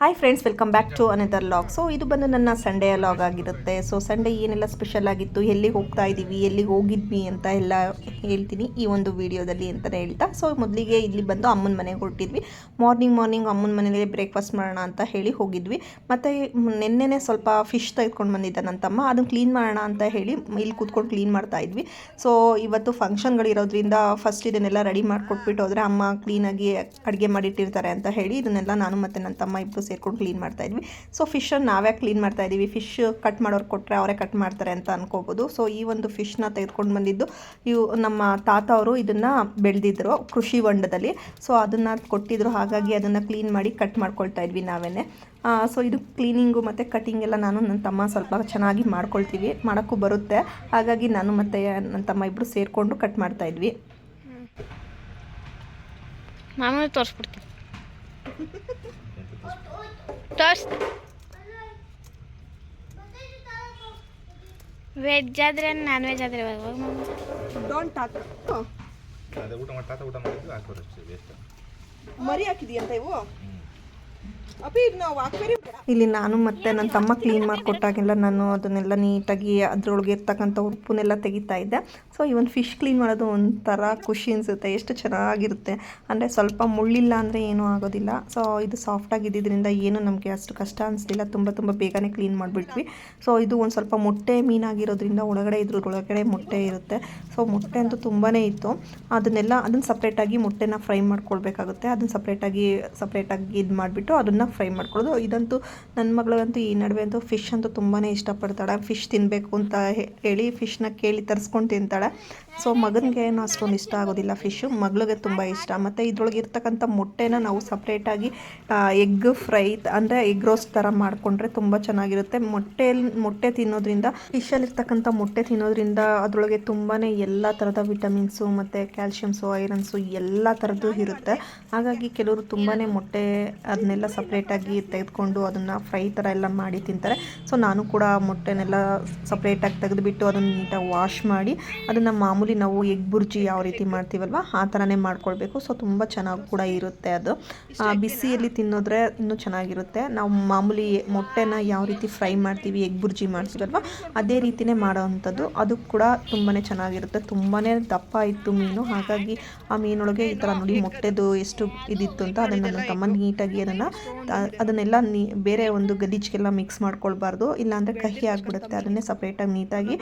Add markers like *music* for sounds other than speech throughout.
Hi friends welcome back to another vlog so ಇದು ಬಂದು ನನ್ನ ಸಂಡೇ ಲಾಗ್ ಆಗಿರುತ್ತೆ. ಸೊ ಸಂಡೇ ಏನೆಲ್ಲ ಸ್ಪೆಷಲ್ ಆಗಿತ್ತು ಎಲ್ಲಿಗೆ ಹೋಗ್ತಾ ಇದ್ದೀವಿ ಎಲ್ಲಿಗೆ ಹೋಗಿದ್ವಿ ಅಂತ ಎಲ್ಲ ಹೇಳ್ತೀನಿ ಈ ಒಂದು ವಿಡಿಯೋದಲ್ಲಿ ಅಂತಲೇ ಹೇಳ್ತಾ. ಸೊ ಮೊದಲಿಗೆ ಇಲ್ಲಿ ಬಂದು ಅಮ್ಮನ ಮನೆಗೆ ಹೊರಟಿದ್ವಿ. ಮಾರ್ನಿಂಗ್ ಮಾರ್ನಿಂಗ್ ಅಮ್ಮನ ಮನೆಯಲ್ಲಿ ಬ್ರೇಕ್ಫಾಸ್ಟ್ ಮಾಡೋಣ ಅಂತ ಹೇಳಿ ಹೋಗಿದ್ವಿ. ಮತ್ತು ನಿನ್ನೆನೆ ಸ್ವಲ್ಪ ಫಿಶ್ ತೆಗೆದುಕೊಂಡು ಬಂದಿದ್ದ ನನ್ನ ತಮ್ಮ. ಅದನ್ನು ಕ್ಲೀನ್ ಮಾಡೋಣ ಅಂತ ಹೇಳಿ ಇಲ್ಲಿ ಕೂತ್ಕೊಂಡು ಕ್ಲೀನ್ ಮಾಡ್ತಾ ಇದ್ವಿ. ಸೊ ಇವತ್ತು ಫಂಕ್ಷನ್ಗಳಿರೋದ್ರಿಂದ ಫಸ್ಟ್ ಇದನ್ನೆಲ್ಲ ರೆಡಿ ಮಾಡಿಕೊಟ್ಬಿಟ್ಟು ಹೋದರೆ ಅಮ್ಮ ಕ್ಲೀನಾಗಿ ಅಡುಗೆ ಮಾಡಿಟ್ಟಿರ್ತಾರೆ ಅಂತ ಹೇಳಿ ಇದನ್ನೆಲ್ಲ ನಾನು ಮತ್ತು ನನ್ನ ತಮ್ಮ ಇಬ್ಬರು ಸೇರ್ಕೊಂಡು ಕ್ಲೀನ್ ಮಾಡ್ತಾ ಇದ್ವಿ. ಸೊ ಫಿಶನ್ನು ನಾವೇ ಕ್ಲೀನ್ ಮಾಡ್ತಾ ಇದ್ದೀವಿ? ಫಿಶ್ ಕಟ್ ಮಾಡೋರು ಕೊಟ್ಟರೆ ಅವರೇ ಕಟ್ ಮಾಡ್ತಾರೆ ಅಂತ ಅನ್ಕೋಬೋದು. ಸೊ ಈ ಒಂದು ಫಿಶ್ನ ತೆಗೆದುಕೊಂಡು ಬಂದಿದ್ದು ಇವು ನಮ್ಮ ತಾತ ಅವರು ಇದನ್ನು ಬೆಳೆದಿದ್ರು ಕೃಷಿ ಹೊಂಡದಲ್ಲಿ. ಸೊ ಅದನ್ನು ಕೊಟ್ಟಿದ್ರು. ಹಾಗಾಗಿ ಅದನ್ನು ಕ್ಲೀನ್ ಮಾಡಿ ಕಟ್ ಮಾಡ್ಕೊಳ್ತಾ ಇದ್ವಿ ನಾವೇ ಸೊ ಇದು ಕ್ಲೀನಿಂಗು ಮತ್ತು ಕಟಿಂಗ್ ಎಲ್ಲ ನಾನು ನನ್ನ ತಮ್ಮ ಸ್ವಲ್ಪ ಚೆನ್ನಾಗಿ ಮಾಡ್ಕೊಳ್ತೀವಿ. ಮಾಡೋಕ್ಕೂ ಬರುತ್ತೆ. ಹಾಗಾಗಿ ನಾನು ಮತ್ತು ನನ್ನ ತಮ್ಮ ಇಬ್ಬರು ಸೇರಿಕೊಂಡು ಕಟ್ ಮಾಡ್ತಾ ಇದ್ವಿ. ನಾನು ತೋರಿಸ್ಬಿಡ್ತೀನಿ. *laughs* ತೋರ್ಸ್ ವೆಜ್ ಆದ್ರೆ ನಾನ್ ವೆಜ್ ಆದ್ರೆ ಡೋಂಟ್ ಅದೇ ಊಟ ಮಾಡಿ ತಾತ ಊಟ ಮಾಡಿದ್ದು ಹಾಕೋರು ಅಷ್ಟೇ ವೇಸ್ಟ್ ಮರಿ ಹಾಕಿದೀಯಂತ ಇವು? ಇಲ್ಲಿ ನಾನು ಮತ್ತೆ ನನ್ನ ತಮ್ಮ ಕ್ಲೀನ್ ಮಾಡಿಕೊಟ್ಟಾಗೆಲ್ಲ ನಾನು ಅದನ್ನೆಲ್ಲ ನೀಟಾಗಿ ಅದರೊಳಗೆ ಇರ್ತಕ್ಕಂಥ ಉಪ್ಪನ್ನೆಲ್ಲ ತೆಗಿತಾ ಇದ್ದೆ. ಸೊ ಈ ಒಂದು ಫಿಶ್ ಕ್ಲೀನ್ ಮಾಡೋದು ಒಂಥರ ಖುಷಿ ಅನಿಸುತ್ತೆ. ಎಷ್ಟು ಚೆನ್ನಾಗಿರುತ್ತೆ. ಅಂದರೆ ಸ್ವಲ್ಪ ಮುಳ್ಳಿಲ್ಲ ಅಂದರೆ ಏನೂ ಆಗೋದಿಲ್ಲ. ಸೊ ಇದು ಸಾಫ್ಟಾಗಿ ಇದ್ದಿದ್ದರಿಂದ ಏನು ನಮಗೆ ಅಷ್ಟು ಕಷ್ಟ ಅನಿಸ್ಲಿಲ್ಲ. ತುಂಬ ತುಂಬ ಬೇಗನೆ ಕ್ಲೀನ್ ಮಾಡಿಬಿಟ್ವಿ. ಸೊ ಇದು ಒಂದು ಸ್ವಲ್ಪ ಮೊಟ್ಟೆ ಮೀನಾಗಿರೋದ್ರಿಂದ ಒಳಗಡೆ ಇದ್ರ ಒಳಗಡೆ ಮೊಟ್ಟೆ ಇರುತ್ತೆ. ಸೊ ಮೊಟ್ಟೆ ಅಂತೂ ತುಂಬಾ ಇತ್ತು. ಅದನ್ನೆಲ್ಲ ಅದನ್ನು ಸಪ್ರೇಟಾಗಿ ಮೊಟ್ಟೆನ ಫ್ರೈ ಮಾಡ್ಕೊಳ್ಬೇಕಾಗುತ್ತೆ. ಅದನ್ನು ಸಪ್ರೇಟಾಗಿ ಸಪ್ರೇಟಾಗಿ ಇದು ಮಾಡಿಬಿಟ್ಟು ಅದನ್ನು ಫ್ರೈ ಮಾಡ್ಕೊಳ್ಳೋದು. ಇದಂತೂ ನನ್ನ ಮಗಳಿಗಂತೂ ಈ ನಡುವೆ ಅಂತೂ ಫಿಶ್ ಅಂತೂ ತುಂಬಾ ಇಷ್ಟಪಡ್ತಾಳೆ. ಫಿಶ್ ತಿನ್ನಬೇಕು ಅಂತ ಹೇಳಿ ಫಿಶ್ನ ಕೇಳಿ ತರಿಸ್ಕೊಂಡು ತಿಂತಾಳೆ. ಸೊ ಮಗನಿಗೆ ಏನು ಅಷ್ಟೊಂದು ಇಷ್ಟ ಆಗೋದಿಲ್ಲ ಫಿಶ್ಶು ಮಗಳಿಗೆ ತುಂಬ ಇಷ್ಟ. ಮತ್ತು ಇದ್ರೊಳಗೆ ಇರ್ತಕ್ಕಂಥ ಮೊಟ್ಟೆನ ನಾವು ಸಪ್ರೇಟಾಗಿ ಎಗ್ ಫ್ರೈ ಅಂದರೆ ಎಗ್ ರೋಸ್ಟ್ ಥರ ಮಾಡಿಕೊಂಡ್ರೆ ತುಂಬ ಚೆನ್ನಾಗಿರುತ್ತೆ. ಮೊಟ್ಟೆಯಲ್ಲಿ ಮೊಟ್ಟೆ ತಿನ್ನೋದ್ರಿಂದ ಫಿಶಲ್ಲಿರ್ತಕ್ಕಂಥ ಮೊಟ್ಟೆ ತಿನ್ನೋದ್ರಿಂದ ಅದರೊಳಗೆ ತುಂಬಾ ಎಲ್ಲ ಥರದ ವಿಟಮಿನ್ಸು ಮತ್ತು ಕ್ಯಾಲ್ಶಿಯಮ್ಸು ಐರನ್ಸು ಎಲ್ಲ ಥರದ್ದು ಇರುತ್ತೆ. ಹಾಗಾಗಿ ಕೆಲವರು ತುಂಬಾ ಮೊಟ್ಟೆ ಅದನ್ನೆಲ್ಲ ಸಪ್ರೇಟಾಗಿ ತೆಗೆದುಕೊಂಡು ಅದನ್ನು ಫ್ರೈ ಥರ ಎಲ್ಲ ಮಾಡಿ ತಿಂತಾರೆ. ಸೊ ನಾನು ಕೂಡ ಮೊಟ್ಟೆನೆಲ್ಲ ಸಪ್ರೇಟಾಗಿ ತೆಗೆದುಬಿಟ್ಟು ಅದನ್ನು ನೀಟಾಗಿ ವಾಶ್ ಮಾಡಿ, ಅದನ್ನು ಮಾಮೂಲಿ ನಾವು ಎಗ್ ಬುರ್ಜಿ ಯಾವ ರೀತಿ ಮಾಡ್ತೀವಲ್ವ? ಆ ಥರನೇ ಮಾಡ್ಕೊಳ್ಬೇಕು. ಸೊ ತುಂಬ ಚೆನ್ನಾಗಿ ಕೂಡ ಇರುತ್ತೆ ಅದು. ಬಿಸಿಯಲ್ಲಿ ತಿನ್ನೋದ್ರೆ ಇನ್ನೂ ಚೆನ್ನಾಗಿರುತ್ತೆ. ನಾವು ಮಾಮೂಲಿ ಮೊಟ್ಟೆನ ಯಾವ ರೀತಿ ಫ್ರೈ ಮಾಡ್ತೀವಿ ಎಗ್ ಬುರ್ಜಿ ಮಾಡ್ತೀವಲ್ವ? ಅದೇ ರೀತಿನೇ ಮಾಡೋವಂಥದ್ದು. ಅದು ಕೂಡ ತುಂಬಾ ಚೆನ್ನಾಗಿರುತ್ತೆ. ತುಂಬಾ ದಪ್ಪ ಇತ್ತು ಮೀನು. ಹಾಗಾಗಿ ಆ ಮೀನೊಳಗೆ ಈ ಥರ ನೋಡಿ ಮೊಟ್ಟೆದು ಎಷ್ಟು ಇದಿತ್ತು ಅಂತ ಅದನ್ನು ನನ್ನ ತಮ್ಮ ನೀಟಾಗಿ ಅದನ್ನು ಅದನ್ನೆಲ್ಲ ನೀ ಬೇರೆ ಒಂದು ಗಲೀಜ್ಗೆಲ್ಲ ಮಿಕ್ಸ್ ಮಾಡ್ಕೊಳ್ಬಾರ್ದು. ಇಲ್ಲಾಂದರೆ ಕಹಿ ಆಗಿಬಿಡುತ್ತೆ. ಅದನ್ನೇ ಸಪ್ರೇಟಾಗಿ ನೀಟಾಗಿ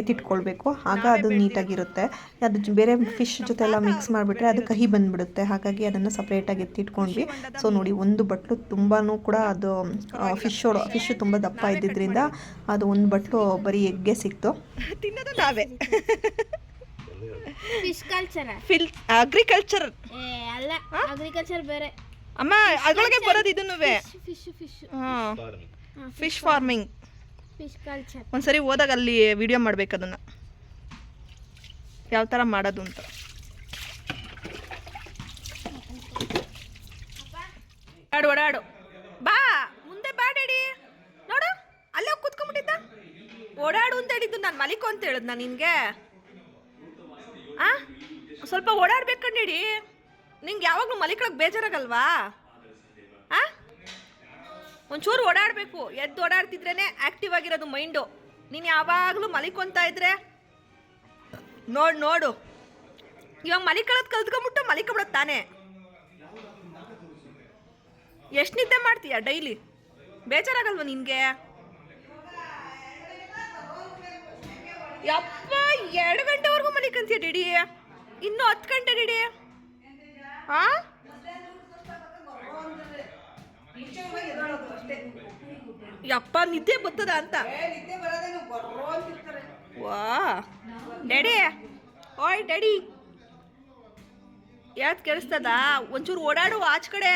ಎತ್ತಿಟ್ಕೊಳ್ಬೇಕು. ಆಗ ಅದು ನೀಟಾಗಿರುತ್ತೆ ಅದು ಬೇರೆ ಫಿಶ್ ಜೊತೆ ಎಲ್ಲ ಮಿಕ್ಸ್ ಮಾಡಿಬಿಟ್ರೆ ಅದು ಕಹಿ ಬಂದ್ಬಿಡುತ್ತೆ. ಹಾಗಾಗಿ ಅದನ್ನು ಸಪ್ರೇಟಾಗಿ ಎತ್ತಿಟ್ಕೊಂಡ್ವಿ ಸೊ ನೋಡಿ ಒಂದು ಬಟ್ಲು ತುಂಬಾ ಕೂಡ ಅದು ಫಿಶ್ ಫಿಶ್ ತುಂಬ ದಪ್ಪ ಇದ್ದಿದ್ದರಿಂದ ಅದು ಒಂದು ಬಟ್ಲು ಬರೀ ಎಗ್ಗೆ ಸಿಕ್ತು. ತಿನ್ನೋದು ನಾವೇ. ಫಿಶ್ ಕಲ್ಚರ್ ಫಿಲ್ ಅಗ್ರಿಕಲ್ಚರ್ ಏ ಅಲ್ಲ ಅಗ್ರಿಕಲ್ಚರ್ ಬೇರೆ. ಅಮ್ಮ ಅದರೊಳಗೆ ಬರೋದು ಇದನ್ನು ಫಿಶ್ ಫಿಶ್ ಹಾಂ. ಫಿಶ್ ಫಾರ್ಮಿಂಗ್ ಫಿಶ್ ಕಲ್ಚರ್ ಒಂದ್ಸರಿ ಹೋದಾಗ ಅಲ್ಲಿ ವಿಡಿಯೋ ಮಾಡ್ಬೇಕು ಅದನ್ನು. ಯಾವ ಥರ ಮಾಡೋದು ಅಂತ. ಓಡಾಡು ಓಡಾಡು. ಬಾ, ಮುಂದೆ ಬಾ ಡ್ಯಾಡಿ. ನೋಡು, ಅಲ್ಲೇ ಕೂತ್ಕೊಂಡ್ಬಿಟ್ಟಿದ್ದ. ಓಡಾಡು ಅಂತ ಹೇಳಿದ್ದು ನಾನು ಮಲಿಕು ಅಂತ ಹೇಳಿದ್ ನಾನು ನಿನಗೆ. ಆ? ಸ್ವಲ್ಪ ಓಡಾಡ್ಬೇಕು ಕಣ್ಣಿಡಿ ನಿಂಗೆ ಯಾವಾಗಲೂ ಮಲಿಕೊಳಕ್ಕೆ ಬೇಜಾರಾಗಲ್ವಾ? ಆ? ಒಂಚೂರು ಓಡಾಡಬೇಕು. ಎದ್ದು ಓಡಾಡ್ತಿದ್ರೇ ಆಕ್ಟಿವ್ ಆಗಿರೋದು ಮೈಂಡು ನೀನು ಯಾವಾಗಲೂ ಮಲಿಕೊಂತ ಇದ್ರೆ ನೋಡು ನೋಡು. ಇವಾಗ ಮಲಿಕೊಳ್ಳೋದು ಕಲ್ತ್ಕೊಂಬಿಟ್ಟು ಮಲಿಕೊಂಬಿಡೋದು ತಾನೇ. ಎಷ್ಟು ನಿದ್ದೆ ಮಾಡ್ತೀಯ ಡೈಲಿ? ಬೇಜಾರಾಗಲ್ವ ನಿನಗೆ? ಯಪ್ಪ ಎರಡು ಗಂಟೆವರೆಗೂ ಮಲಿಕಂತೀಯ ಡಿಡಿ? ಇನ್ನು ಹತ್ತು ಗಂಟೆ ಡಿಡಿ? ಹಾ ಯಪ್ಪ ನಿದ್ದೆ ಬರ್ತದ ಅಂತ. ವಾ. ಡ್ಯಾಡಿ. ಓಯ್ ಡ್ಯಾಡಿ. ಯಾವ್ದು ಕೇಳಿಸ್ತದ? ಒಂಚೂರು ಓಡಾಡು ಆಚ ಕಡೆ.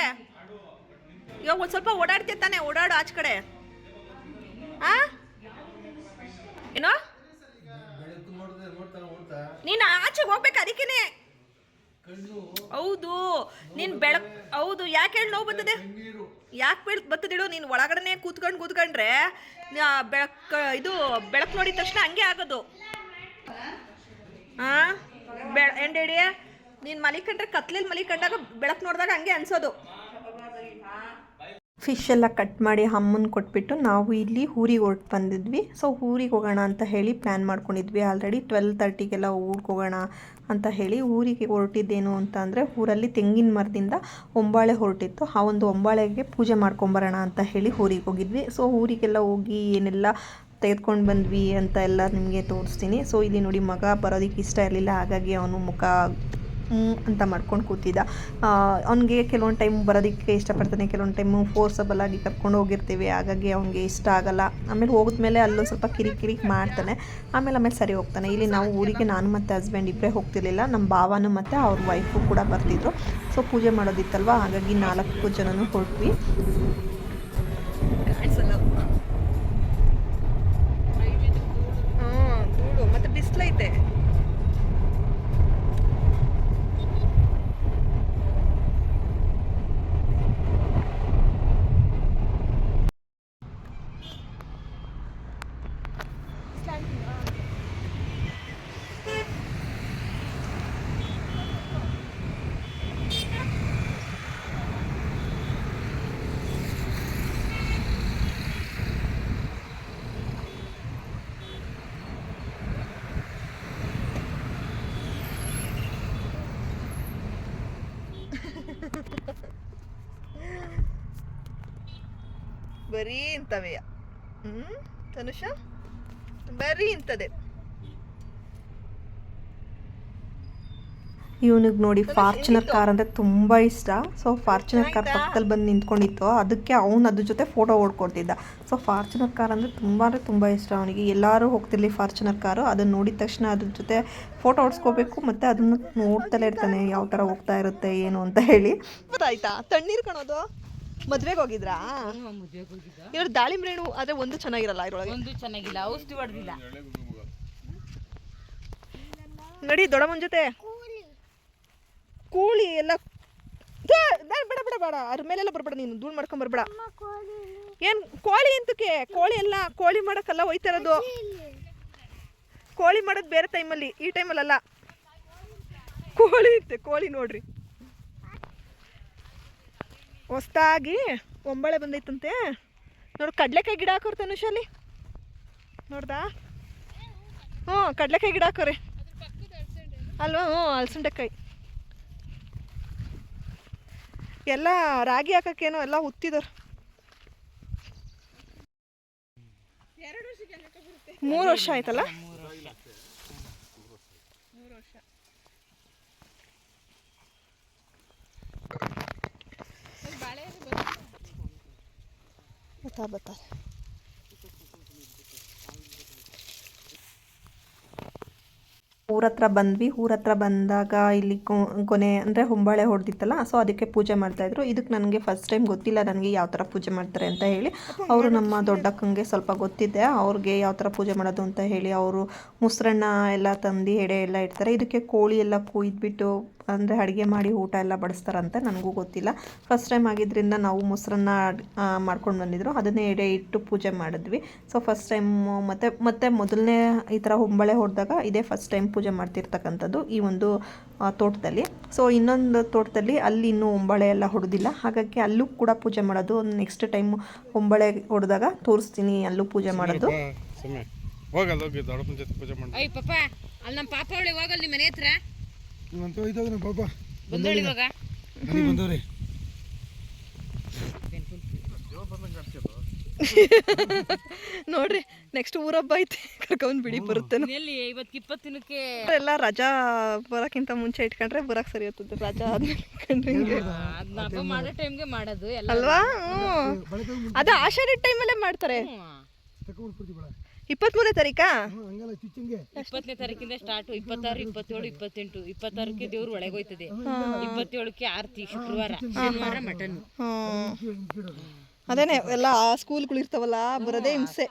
ಇವಾಗ ಒಂದು ಸ್ವಲ್ಪ ಓಡಾಡ್ತೀಯ ತಾನೆ, ಓಡಾಡು ಆಚ ಕಡೆ. ಆ? ಏನೋ? ನೀನು ಆಚೆಗೆ ಹೋಗ್ಬೇಕು ಅದಕ್ಕೇನೆ. ಹೌದು, ನೀನು ಬೆಳಕ್ ಹೌದು, ಯಾಕೆ ಹೇಳಿ ನೋವು ಬರ್ತದೆ? ಯಾಕೆ ಬೆಳ್ ಬರ್ತದಿಡು ನೀನು ಒಳಗಡೆನೆ ಕೂತ್ಕೊಂಡು ಕೂತ್ಕೊಂಡ್ರೆ ಬೆಳಕ್, ಇದು ಬೆಳಕು ನೋಡಿದ ತಕ್ಷಣ ಹಂಗೆ ಆಗೋದು. ಹಾಂ ಬೆಳ ಕಂಡ್ರೆ ನೀನು ಮಲಿಕಂಡ್ರೆ ಕತ್ಲಲ್ಲಿ ಮಲಿಕಂಡಾಗ ಬೆಳಕು ನೋಡಿದಾಗ ಹಂಗೆ ಅನ್ಸೋದು. ಫಿಶ್ ಎಲ್ಲ ಕಟ್ ಮಾಡಿ ಅಮ್ಮನ ಕೊಟ್ಬಿಟ್ಟು ನಾವು ಇಲ್ಲಿ ಊರಿಗೆ ಹೊರಟು ಬಂದಿದ್ವಿ. ಸೊ ಊರಿಗೆ ಹೋಗೋಣ ಅಂತ ಹೇಳಿ ಪ್ಲ್ಯಾನ್ ಮಾಡ್ಕೊಂಡಿದ್ವಿ. ಆಲ್ರೆಡಿ ಟ್ವೆಲ್ ತರ್ಟಿಗೆಲ್ಲ ಊರಿಗೆ ಹೋಗೋಣ ಅಂತ ಹೇಳಿ ಊರಿಗೆ ಹೊರಟಿದ್ದೇನು ಅಂತ ಅಂದರೆ ಊರಲ್ಲಿ ತೆಂಗಿನ ಮರದಿಂದ ಒಂಬಾಳೆ ಹೊರಟಿತ್ತು. ಆ ಒಂದು ಒಂಬಾಳೆಗೆ ಪೂಜೆ ಮಾಡ್ಕೊಂಬರೋಣ ಅಂತ ಹೇಳಿ ಊರಿಗೆ ಹೋಗಿದ್ವಿ. ಸೊ ಊರಿಗೆಲ್ಲ ಹೋಗಿ ಏನೆಲ್ಲ ತೆಗೆದುಕೊಂಡು ಬಂದ್ವಿ ಅಂತ ಎಲ್ಲ ನಿಮಗೆ ತೋರಿಸ್ತೀನಿ. ಸೊ ಇಲ್ಲಿ ನೋಡಿ ಮಗ ಬರೋದಕ್ಕೆ ಇಷ್ಟ ಇರಲಿಲ್ಲ. ಹಾಗಾಗಿ ಅವನು ಮುಖ ಅಂತ ಮಾಡ್ಕೊಂಡು ಕೂತಿದ್ದ. ಅವನಿಗೆ ಕೆಲವೊಂದು ಟೈಮ್ ಬರೋದಕ್ಕೆ ಇಷ್ಟಪಡ್ತಾನೆ. ಕೆಲವೊಂದು ಟೈಮು ಫೋರ್ಸಬಲ್ ಆಗಿ ಕರ್ಕೊಂಡು ಹೋಗಿರ್ತೀವಿ. ಹಾಗಾಗಿ ಅವನಿಗೆ ಇಷ್ಟ ಆಗಲ್ಲ. ಆಮೇಲೆ ಹೋಗಿದ್ಮೇಲೆ ಅಲ್ಲೂ ಸ್ವಲ್ಪ ಕಿರಿಕ್ ಕಿರಿಕ್ ಮಾಡ್ತಾನೆ. ಆಮೇಲೆ ಆಮೇಲೆ ಸರಿ ಹೋಗ್ತಾನೆ. ಇಲ್ಲಿ ನಾವು ಊರಿಗೆ ನಾನು ಮತ್ತು ಹಸ್ಬೆಂಡ್ ಇಬ್ಬರೇ ಹೋಗ್ತಿರ್ಲಿಲ್ಲ. ನಮ್ಮ ಭಾವನು ಮತ್ತು ಅವ್ರ ವೈಫು ಕೂಡ ಬರ್ತಿದ್ರು. ಸೊ ಪೂಜೆ ಮಾಡೋದಿತ್ತಲ್ವ? ಹಾಗಾಗಿ ನಾಲ್ಕು ಜನನೂ ಹೊರಟ್ವಿ ಧೂಳು ಮತ್ತೆ ಬಿಸಿಲೈತೆ ಬರೀ ಇಂಥವೆಯ ಹ್ಞೂ ತನುಷ? ಬರೀ ಇಂಥದೇ ಇವನಿಗೆ ನೋಡಿ ಫಾರ್ಚುನರ್ ಕಾರ್ ಅಂದ್ರೆ ತುಂಬಾ ಇಷ್ಟ. ಸೊ ಫಾರ್ಚುನರ್ ಕಾರ್ ಪಕ್ಕದಲ್ಲಿ ಬಂದು ನಿಂತ್ಕೊಂಡಿತ್ತು. ಅದಕ್ಕೆ ಅವನು ಅದ್ರ ಜೊತೆ ಫೋಟೋ ಓಡ್ಕೊಡ್ತಿದ್ದ ಸೊ ಫಾರ್ಚುನರ್ ಕಾರ್ ಅಂದ್ರೆ ತುಂಬಾ ಅಂದ್ರೆ ತುಂಬಾ ಇಷ್ಟ ಅವನಿಗೆ. ಎಲ್ಲರೂ ಹೋಗ್ತಿರ್ಲಿ ಫಾರ್ಚುನರ್ ಕಾರು ಅದನ್ನ ನೋಡಿದ ತಕ್ಷಣ ಅದ್ರ ಜೊತೆ ಫೋಟೋ ಓಡಿಸ್ಕೋಬೇಕು ಮತ್ತೆ ಅದನ್ನು ನೋಡ್ತಲೇ ಇರ್ತಾನೆ. ಯಾವ ತರ ಹೋಗ್ತಾ ಇರುತ್ತೆ ಏನು ಅಂತ ಹೇಳಿ. ಗೊತ್ತಾಯ್ತಾ? ತಣ್ಣೀರ್ ಕಾಣೋದು? ಮದ್ವೆಗೆ ಹೋಗಿದ್ರಾ? ಇವ್ರು ದಾಳಿಂಬ್ರೆ ಹಣ್ಣು ಆದ್ರೆ ಒಂದು ಚೆನ್ನಾಗಿರಲ್ಲ ಇದ್ರೊಳಗೆ? ಒಂದು ಚೆನ್ನಾಗಿಲ್ಲ ಔಷಧಿ ಹೊಡೆದಿಲ್ಲ. ನಡಿ ದೊಡಮ್ಮನ ಜೊತೆ. ಕೂಳಿ ಎಲ್ಲ. ದೇ, ದೇ, ಬೇಡ ಬೇಡ ಬೇಡ. ಅದ್ರ ಮೇಲೆಲ್ಲ ಬರ್ಬೇಡ ನೀನು ಧೂಳು ಮಾಡ್ಕೊಂಡ್ ಬರ್ಬೇಡ. ಏನ್ ಕೋಳಿ ಅಂತಕ್ಕೆ ಕೋಳಿ ಎಲ್ಲ ಕೋಳಿ ಮಾಡಕ್ಕಲ್ಲ ಹೋಯ್ತಾ ಇರೋದು. ಕೋಳಿ ಮಾಡೋದು ಬೇರೆ ಟೈಮಲ್ಲಿ ಈ ಟೈಮಲ್ಲಲ್ಲ ಕೋಳಿ ಇತ್ತೆ ಕೋಳಿ ನೋಡ್ರಿ. ಹೊಸ್ದಾಗಿ ಒಂಬಳೆ ಬಂದೈತಂತೆ. ನೋಡು ಕಡ್ಲೆಕಾಯಿ ಗಿಡ ಹಾಕೋರು ತನುಷಲ್ಲಿ ನೋಡ್ದಾ? ಹ್ಞೂ ಕಡ್ಲೆಕಾಯಿ ಗಿಡ ಹಾಕೋರಿ. ಅಲ್ವಾ? ಹ್ಞೂ ಅಲಸಂಡೆಕಾಯಿ ಎಲ್ಲ ರಾಗಿ ಹಾಕಕ್ಕೇನೋ ಎಲ್ಲ ಉತ್ತಿದ್ರು ಮೂರು ವರ್ಷ ಆಯ್ತಲ್ಲ? ಬತ್ತಾ ಬತ್ತಾ ಊರ ಹತ್ರ ಬಂದ್ವಿ. ಊರ ಹತ್ರ ಬಂದಾಗ ಇಲ್ಲಿ ಕೊನೆ ಅಂದರೆ ಹೊಂಬಾಳೆ ಹೊಡೆದಿತ್ತಲ್ಲ ಸೊ ಅದಕ್ಕೆ ಪೂಜೆ ಮಾಡ್ತಾಯಿದ್ರು ಇದಕ್ಕೆ ನನಗೆ ಫಸ್ಟ್ ಟೈಮ್ ಗೊತ್ತಿಲ್ಲ ನನಗೆ ಯಾವ ಥರ ಪೂಜೆ ಮಾಡ್ತಾರೆ ಅಂತ ಹೇಳಿ. ಅವರು ನಮ್ಮ ದೊಡ್ಡಕ್ಕಂಗೆ ಸ್ವಲ್ಪ ಗೊತ್ತಿದೆ. ಅವ್ರಿಗೆ ಯಾವ ಥರ ಪೂಜೆ ಮಾಡೋದು ಅಂತ ಹೇಳಿ, ಅವರು ಮೊಸರನ್ನ ಎಲ್ಲ ತಂದು ಎಡೆ ಎಲ್ಲ ಇಡ್ತಾರೆ. ಇದಕ್ಕೆ ಕೋಳಿ ಎಲ್ಲ ಕೊಯ್ದುಬಿಟ್ಟು ಅಂದರೆ ಅಡುಗೆ ಮಾಡಿ ಊಟ ಎಲ್ಲ ಬಡಿಸ್ತಾರಂತೆ ನನಗೂ ಗೊತ್ತಿಲ್ಲ. ಫಸ್ಟ್ ಟೈಮ್ ಆಗಿದ್ದರಿಂದ ನಾವು ಮೊಸರನ್ನ ಮಾಡ್ಕೊಂಡು ಬಂದಿದ್ರು. ಅದನ್ನೇ ಎಡೆ ಇಟ್ಟು ಪೂಜೆ ಮಾಡಿದ್ವಿ. ಸೊ ಫಸ್ಟ್ ಟೈಮ್ ಮತ್ತೆ ಮತ್ತೆ ಮೊದಲನೇ ಈ ಥರ ಹೊಂಬಳೆ ಹೊಡೆದಾಗ ಇದೇ ಫಸ್ಟ್ ಟೈಮ್ ಪೂಜೆ ಮಾಡ್ತಿರ್ತಕ್ಕಂಥದ್ದು ಈ ಒಂದು ತೋಟದಲ್ಲಿ. ಸೊ ಇನ್ನೊಂದು ತೋಟದಲ್ಲಿ ಅಲ್ಲಿ ಇನ್ನೂ ಹೊಂಬಳೆ ಎಲ್ಲ ಹೊಡೆದಿಲ್ಲ. ಹಾಗಾಗಿ ಅಲ್ಲೂ ಕೂಡ ಪೂಜೆ ಮಾಡೋದು. ನೆಕ್ಸ್ಟ್ ಟೈಮ್ ಹೊಂಬಳೆ ಹೊಡೆದಾಗ ತೋರಿಸ್ತೀನಿ ಅಲ್ಲೂ ಪೂಜೆ ಮಾಡೋದು. ಸುಮ್ಮನೆ ಹೋಗಲ್ಲ ಹೋಗಿ ದೊಡ್ಡ ಜೊತೆ ಪೂಜೆ ಮಾಡಿ ಅಯ್ಯ ಪಾಪ. ಅಲ್ಲಿ ನಮ್ಮ ಪಾಪ ಅವಳಿ ಹೋಗಲ್ಲ ನಿಮ್ಮ ಮನೆ ಹತ್ರ. ನಮ್ಮ ಪಾಪ ಬಂದೋಳಿ ಇವಾಗ. ಮನೆಗೆ ಬಂದವ್ರಿ *laughs* ನೋಡ್ರಿ ನೆಕ್ಸ್ಟ್ ಊರಬ್ಬ ಐತೆ. ಕರ್ಕೊಂಡ್ ಬಿಡಿ ಬರುತ್ತೆ ಎಲ್ಲಿ ಇವತ್ತು ಇಪ್ಪತ್ತು ದಿನಕ್ಕೆ? ಎಲ್ಲ ರಜಾ ಬರಕ್ಕಿಂತ ಮುಂಚೆ ಇಟ್ಕೊಂಡ್ರೆ ಬರಕ್ ಸರಿ ಹೋಗ್ತದೆ ರಜಾ ಆದ್ಮೇಲೆ ಇಟ್ಕೊಂಡ್ರೆ ಹಿಂಗೆ. ಅದನ್ನ ಹಬ್ಬ ಮಾಡೋ ಟೈಮ್ಗೆ ಮಾಡೋದು. ಎಲ್ಲ ಅಲ್ವಾ? ಹ್ಞೂ ಅದು ಆಷಾಢ ಟೈಮಲ್ಲೇ ಮಾಡ್ತಾರೆ. ಇಪ್ಪತ್ಮೂರನೇ ತಾರೀಕಾ? ಇಪ್ಪತ್ತನೇ ತಾರೀಕಿಂದ ಸ್ಟಾರ್ಟ್ ಇಪ್ಪತ್ತಾರು ಇಪ್ಪತ್ತೇಳು ಇಪ್ಪತ್ತೆಂಟು. ಇಪ್ಪತ್ತಾರಕ್ಕೆ ದೇವ್ರು ಒಳಗೆ ಹೋಯ್ತದೆ ಇಪ್ಪತ್ತೇಳಕ್ಕೆ ಆರತಿ ಶುಕ್ರವಾರ. ಶನಿವಾರ ಮಟನ್ ಅದೇನೆ ಎಲ್ಲ ಸ್ಕೂಲ್ಗಳು ಇರ್ತಾವಲ್ಲ ಬರೋದೇ ಹಿಂಸೆ.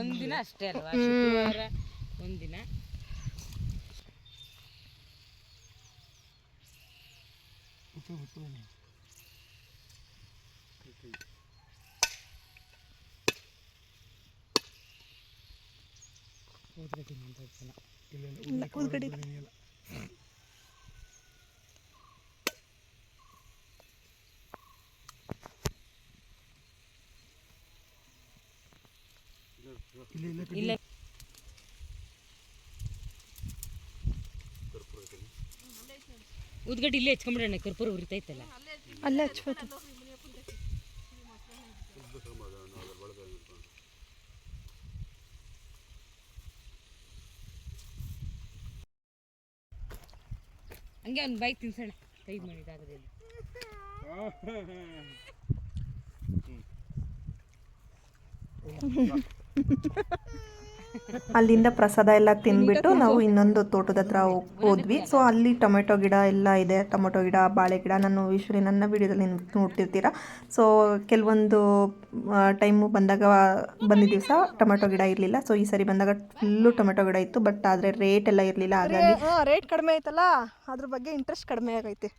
ಒಂದಿನ ಅಷ್ಟೇ ಅಲ್ವಾ? ಶುಕ್ರವಾರ ಒಂದಿನ. ಇಲ್ಲ ಇಲ್ಲ ಉದ್ಗಡ್ಡಿ ಇಲ್ಲೇ ಹಚ್ಕೊಂಬಿಡೋಣ ಕರ್ಪೂರ ಉರಿತೈತಲ್ಲ ಅಲ್ಲೇ ಹಚ್ಬೋದು ಹಂಗೆ ಅವ್ನು ಬೈಕ್ ತಿನ್ಸೋಣ. ಕೈ ಮಾಡಿದಾಗದೆ *laughs* ಅಲ್ಲಿಂದ ಪ್ರಸಾದ ಎಲ್ಲ ತಿಂದ್ಬಿಟ್ಟು ನಾವು ಇನ್ನೊಂದು ತೋಟದ ಹತ್ರ ಹೋದ್ವಿ. ಸೊ ಅಲ್ಲಿ ಟೊಮೆಟೊ ಗಿಡ ಎಲ್ಲ ಇದೆ. ಟೊಮೆಟೊ ಗಿಡ ಬಾಳೆ ಗಿಡ. ನಾನು ಯೂಶ್ವಲಿ ನನ್ನ ವಿಡಿಯೋದಲ್ಲಿ ನೋಡ್ತಿರ್ತೀರ? ಸೊ ಕೆಲವೊಂದು ಟೈಮು ಬಂದಾಗ ಬಂದಿದ್ದ ದಿವಸ ಟೊಮೆಟೊ ಗಿಡ ಇರಲಿಲ್ಲ. ಸೊ ಈ ಸರಿ ಬಂದಾಗ ಫುಲ್ಲು ಟೊಮೆಟೊ ಗಿಡ ಇತ್ತು. ಬಟ್ ಆದರೆ ರೇಟ್ ಎಲ್ಲ ಇರಲಿಲ್ಲ. ಹಾಗಾಗಿ ರೇಟ್ ಕಡಿಮೆ ಆಯ್ತಲ್ಲ? ಅದ್ರ ಬಗ್ಗೆ ಇಂಟ್ರೆಸ್ಟ್ ಕಡಿಮೆ ಆಗೈತೆ.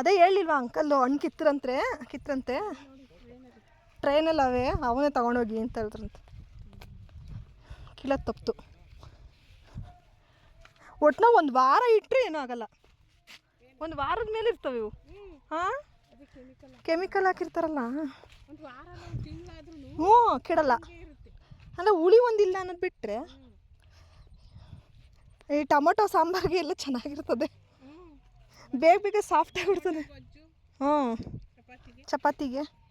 ಅದೇ ಹೇಳಿಲ್ವಾ ಅಂಕಲ್ಲು ಹಣ್ಣು ಕಿತ್ತರಂತೆ ಕಿತ್ತರಂತೆ. ಟ್ರೈನಲ್ಲಿ ಅವೇ ಅವನೇ ತೊಗೊಂಡೋಗಿ ಅಂತ ಹೇಳಿದ್ರಂತೆ. ಕಿಲತ್ ತಪ್ತು ಒಟ್ನ ಒಂದು ವಾರ ಇಟ್ಟರೆ ಏನೂ ಆಗಲ್ಲ ಒಂದು ವಾರದ ಮೇಲೆ ಇರ್ತವೆ ಇವು. ಹಾಂ? ಕೆಮಿಕಲ್ ಹಾಕಿರ್ತಾರಲ್ಲ. ಹ್ಞೂ, ಕೆಡಲ್ಲ. ಅಂದರೆ ಹುಳಿ ಒಂದಿಲ್ಲ ಅನ್ನೋದು ಬಿಟ್ಟರೆ ಈ ಟೊಮೊಟೊ ಸಾಂಬಾರಿಗೆ ಎಲ್ಲ ಚೆನ್ನಾಗಿರ್ತದೆ. ಬೇಗ ಬೇಗ ಸಾಫ್ಟ್ ಆಗಿಬಿಡ್ತದೆ ಹ್ಞೂ. ಚಪಾತಿಗೆ.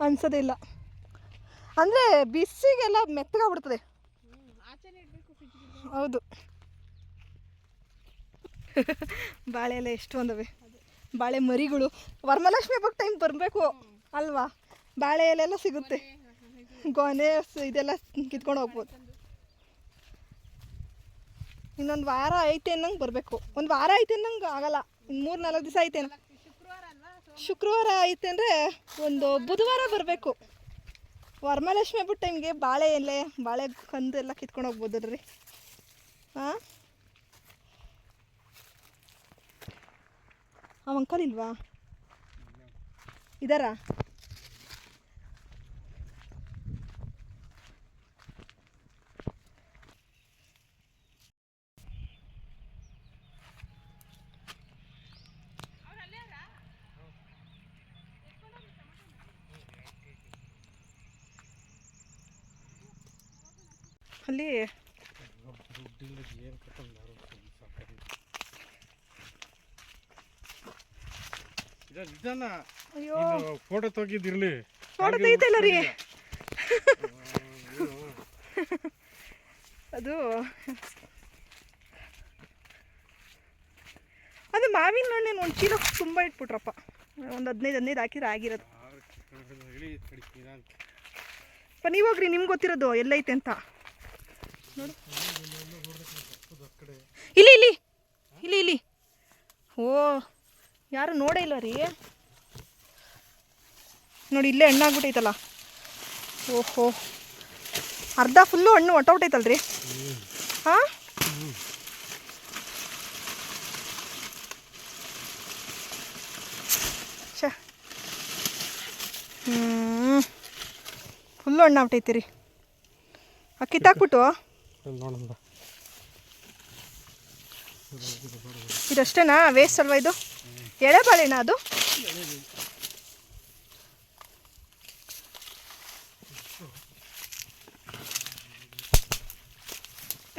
ಅನ್ಸೋದೇ ಇಲ್ಲ ಅಂದರೆ ಬಿಸಿಗೆಲ್ಲ ಮೆತ್ತಗಾಗ್ಬಿಡ್ತದೆ. ಹೌದು. ಬಾಳೆ ಎಲ್ಲ ಎಷ್ಟು ಒಂದವೆ ಬಾಳೆ ಮರಿಗಳು. ವರಮಹಾಲಕ್ಷ್ಮಿ ಹಬ್ಬಕ್ಕೆ ಟೈಮ್ ಬರಬೇಕು ಅಲ್ವಾ? ಬಾಳೆ ಎಲೆಲ್ಲ ಸಿಗುತ್ತೆ. ಗೊನೆಸ್ ಇದೆಲ್ಲ ಕಿತ್ಕೊಂಡು ಹೋಗ್ಬೋದು. ಇನ್ನೊಂದು ವಾರ ಐತೆ ಅನ್ನಂಗೆ ಬರಬೇಕು. ಒಂದು ವಾರ ಐತೆ ಅನ್ನಂಗೆ ಆಗಲ್ಲ. ಮೂರು ನಾಲ್ಕು ದಿವಸ ಐತೆ ಶುಕ್ರವಾರ ಐತೆ ಅಂದರೆ ಒಂದು ಬುಧವಾರ ಬರಬೇಕು. ವರಮಹಾಲಕ್ಷ್ಮಿ ಹಬ್ಬದ ಟೈಮ್ಗೆ ಬಾಳೆ ಎಲೆ, ಬಾಳೆ ಕಂದು ಎಲ್ಲ ಕಿತ್ಕೊಂಡು ಹೋಗ್ಬೋದು ರೀ ಹಾಂ ಅವ ಅಂಕಲ್ ಇಲ್ವಾ? ಇದಾರಾ? ಅಲ್ಲಿ ಅಯ್ಯೋ. ಫೋಟೋ ತೆಗಿದಿರ್ಲಿ ಫೋಟೋ ತೆಗಿತಲ್ಲ ರೀ. ಅದು. ಅದು ಮಾವಿನ ಹಣ್ಣಿನ ಒಂದು ಚೀಲ ತುಂಬ ಇಟ್ಬಿಟ್ರಪ್ಪ. ಒಂದು ಹದಿನೈದು ಹದಿನೈದು ಹಾಕಿದ್ರೆ ಆಗಿರೋದು. ನೀವು ಹೋಗ್ರಿ ನಿಮ್ಗೆ ಗೊತ್ತಿರೋದು ಎಲ್ಲೈತೆ ಅಂತ. ನೋಡು. ಇಲ್ಲಿ ಇಲ್ಲಿ. ಇಲ್ಲಿ ಇಲ್ಲಿ. ಓ, ಯಾರು ನೋಡೇ ಇಲ್ಲ ರೀ? ನೋಡಿ, ಇಲ್ಲೇ ಹಣ್ಣು ಆಗ್ಬಿಟ್ಟೈತಲ್ಲ ಓಹೋ. ಅರ್ಧ ಫುಲ್ಲು ಹಣ್ಣು ಹೊಟ್ಟೋಗ್ಬಿಟ್ಟೈತಲ್ರಿ ಹಾಂ? ಹಾ ಹ್ಞೂ ಫುಲ್ಲು ಹಣ್ಣು ಆಗ್ಬಿಟ್ಟೈತಿ ರೀ. ಆ ಕಿತ್ತಾಕ್ಬಿಟ್ಟು ಇದಷ್ಟೇನಾ ವೇಸ್ಟ್ ಅಲ್ವಾ ಇದು? ಎಳೆ ಬಾಳೆನಾ ಅದು?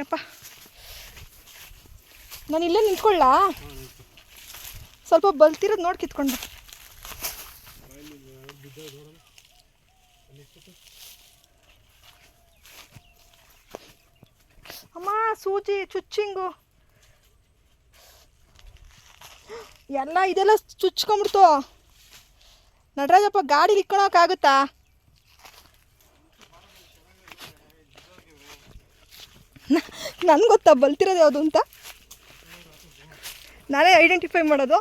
ಅಪ್ಪ ನಾನು ಇಲ್ಲೇ ನಿಂತ್ಕೊಳ್ಳ? ಸ್ವಲ್ಪ ಬಲ್ತಿರೋದು ನೋಡಿ ಕಿತ್ಕೊಂಡು ಅಮ್ಮ ಸೂಜಿ ಚುಚ್ಚಿಂಗು. ಎಲ್ಲ ಇದೆಲ್ಲ ಚುಚ್ಕೊಂಬಿಡ್ತು ನಟರಾಜಪ್ಪ ಗಾಡಿ ಇಕ್ಕೊಳಕ್ಕಾಗುತ್ತಾ ನನ್ಗೆ ಗೊತ್ತಾ ಬಲ್ತಿರೋದು ಯಾವುದು ಅಂತ? ನಾನೇ ಐಡೆಂಟಿಫೈ ಮಾಡೋದು.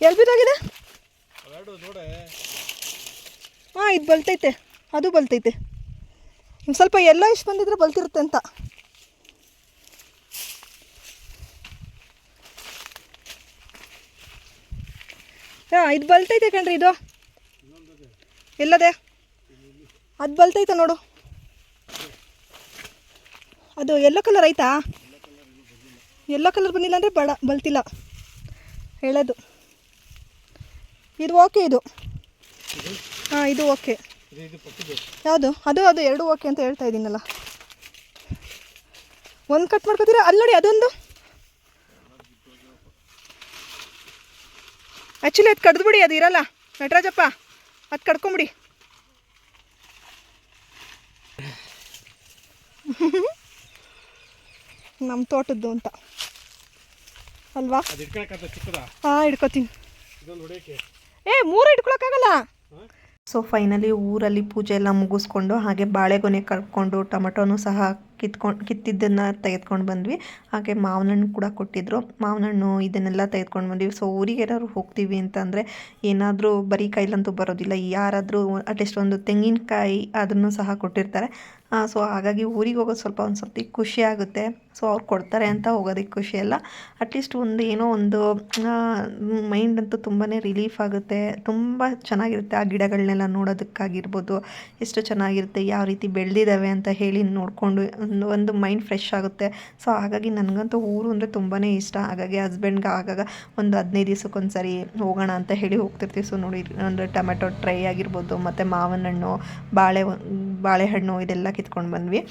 ಎಲ್ಲಿ ಬಿದ್ದಾಗಿದೆ ಹಾಂ ಇದು ಬಲ್ತೈತೆ. ಅದು ಬಲ್ತೈತೆ. ಇನ್ನು ಸ್ವಲ್ಪ ಎಲ್ಲೋ ಇಷ್ಟು ಬಂದಿದ್ರೆ ಬಲ್ತಿರುತ್ತೆ ಅಂತ. ಹಾಂ, ಇದು ಬಲ್ತೈತೆ ಕಣ್ರಿ ಇದು. ಎಲ್ಲದೆ? ಅದು ಬಲ್ತೈತೆ ನೋಡು. ಅದು ಎಲ್ಲೋ ಕಲರ್ ಐತಾ ಎಲ್ಲೋ ಕಲರ್ ಬಂದಿಲ್ಲ ಅಂದರೆ ಬಡ, ಬಲ್ತಿಲ್ಲ. ಹೇಳೋದು. ಇದು ಓಕೆ ಇದು. ಹಾಂ, ಇದು ಓಕೆ. ಯಾವುದು? ಅದು ಅದು ಎರಡು ಓಕೆ ಅಂತ ಹೇಳ್ತಾ ಇದ್ದೀನಲ್ಲ. ಒಂದು ಕಟ್ ಮಾಡ್ಕೋತೀರಾ? ಅಲ್ಲಿ ನೋಡಿ ಅದೊಂದು. ಆ್ಯಕ್ಚುಲಿ ಅದು ಕಡ್ದುಬಿಡಿ ಅದು ಇರಲ್ಲ. ನಟರಾಜಪ್ಪ ಅದು ಕಡ್ಕೊಂಬಿಡಿ. ನಮ್ಮ ತೋಟದ್ದು ಅಂತ. ಅಲ್ವಾ? ಹಾಂ ಇಟ್ಕೋತೀನಿ. ಏ ಮೂರು ಇಟ್ಕೊಳಕ್ಕಾಗಲ್ಲ? ಸೊ ಫೈನಲಿ ಊರಲ್ಲಿ ಪೂಜೆ ಎಲ್ಲ ಮುಗಿಸ್ಕೊಂಡು ಹಾಗೆ ಬಾಳೆಗೊನೆ ಕರ್ಕೊಂಡು ಟೊಮೆಟೊನೂ ಸಹ ಕಿತ್ಕೊಂಡು ಕಿತ್ತಿದ್ದನ್ನು ತೆಗೆದ್ಕೊಂಡು ಬಂದ್ವಿ. ಹಾಗೆ ಮಾವಿನ ಹಣ್ಣು ಕೂಡ ಕೊಟ್ಟಿದ್ರು. ಮಾವಿನ ಹಣ್ಣು ಇದನ್ನೆಲ್ಲ ತೆಗೆದ್ಕೊಂಡು ಬಂದ್ವಿ. ಸೊ ಊರಿಗೆ ಏನಾದ್ರು ಹೋಗ್ತೀವಿ ಅಂತಂದರೆ ಏನಾದರೂ ಬರೀ ಕೈಲಂತೂ ಬರೋದಿಲ್ಲ. ಯಾರಾದರೂ ಅಟ್ಲೀಸ್ಟ್ ಒಂದು ತೆಂಗಿನಕಾಯಿ ಅದನ್ನು ಸಹ ಕೊಟ್ಟಿರ್ತಾರೆ. ಸೊ ಹಾಗಾಗಿ ಊರಿಗೆ ಹೋಗೋದು ಸ್ವಲ್ಪ ಒಂದು ಸರ್ತಿ ಖುಷಿ ಆಗುತ್ತೆ. ಸೊ ಅವ್ರು ಕೊಡ್ತಾರೆ ಅಂತ ಹೋಗೋದಕ್ಕೆ ಖುಷಿ ಅಲ್ಲ. ಅಟ್ಲೀಸ್ಟ್ ಒಂದು ಏನೋ ಒಂದು ಮೈಂಡ್ ಅಂತೂ ತುಂಬಾ ರಿಲೀಫ್ ಆಗುತ್ತೆ. ತುಂಬ ಚೆನ್ನಾಗಿರುತ್ತೆ ಆ ಗಿಡಗಳನ್ನೆಲ್ಲ ನೋಡೋದಕ್ಕಾಗಿರ್ಬೋದು. ಎಷ್ಟು ಚೆನ್ನಾಗಿರುತ್ತೆ, ಯಾವ ರೀತಿ ಬೆಳೆದಿದ್ದಾವೆ ಅಂತ ಹೇಳಿ ನೋಡಿಕೊಂಡು ಒಂದು ಒಂದು ಮೈಂಡ್ ಫ್ರೆಶ್ ಆಗುತ್ತೆ. ಸೊ ಹಾಗಾಗಿ ನನಗಂತೂ ಊರು ಅಂದರೆ ತುಂಬಾ ಇಷ್ಟ. ಹಾಗಾಗಿ ಹಸ್ಬೆಂಡ್ಗೆ ಆಗಾಗ ಒಂದು ಹದಿನೈದು ದಿವ್ಸಕ್ಕೊಂದು ಸರಿ ಹೋಗೋಣ ಅಂತ ಹೇಳಿ ಹೋಗ್ತಿರ್ತೀವಿ. ಸೊ ನೋಡಿ, ಅಂದರೆ ಟೊಮೆಟೊ ಟ್ರೈ ಆಗಿರ್ಬೋದು, ಮತ್ತು ಮಾವಿನ ಹಣ್ಣು ಬಾಳೆ, ಬಾಳೆಹಣ್ಣು ಇದೆಲ್ಲ ಕಿತ್ಕೊಂಡು ಬಂದ್ವಿ.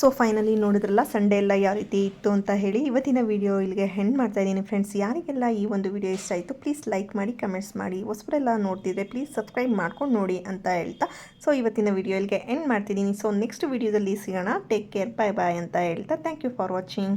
ಸೊ ಫೈನಲಿ ನೋಡಿದ್ರಲ್ಲ ಸಂಡೇ ಎಲ್ಲ ಯಾವ ರೀತಿ ಇತ್ತು ಅಂತ ಹೇಳಿ ಇವತ್ತಿನ ವಿಡಿಯೋ ಇಲ್ಲಿಗೆ ಹೆಂಡ್ ಮಾಡ್ತಾ ಇದ್ದೀನಿ ಫ್ರೆಂಡ್ಸ್ ಯಾರಿಗೆಲ್ಲ ಈ ಒಂದು ವಿಡಿಯೋ ಇಷ್ಟ ಆಯಿತು ಪ್ಲೀಸ್ ಲೈಕ್ ಮಾಡಿ ಕಮೆಂಟ್ಸ್ ಮಾಡಿ. ಹೊಸಬರೆಲ್ಲ ನೋಡ್ತಿದ್ರೆ ಪ್ಲೀಸ್ ಸಬ್ಸ್ಕ್ರೈಬ್ ಮಾಡ್ಕೊಂಡು ನೋಡಿ ಅಂತ ಹೇಳ್ತಾ. ಸೊ ಇವತ್ತಿನ ವಿಡಿಯೋ ಇಲ್ಲಿಗೆ ಎಂಡ್ ಮಾಡ್ತಿದ್ದೀನಿ. ಸೊ ನೆಕ್ಸ್ಟ್ ವಿಡಿಯೋದಲ್ಲಿ ಸಿಗೋಣ. ಟೇಕ್ ಕೇರ್ ಬಾಯ್ ಬಾಯ್ ಅಂತ ಹೇಳ್ತಾ. Thank you for watching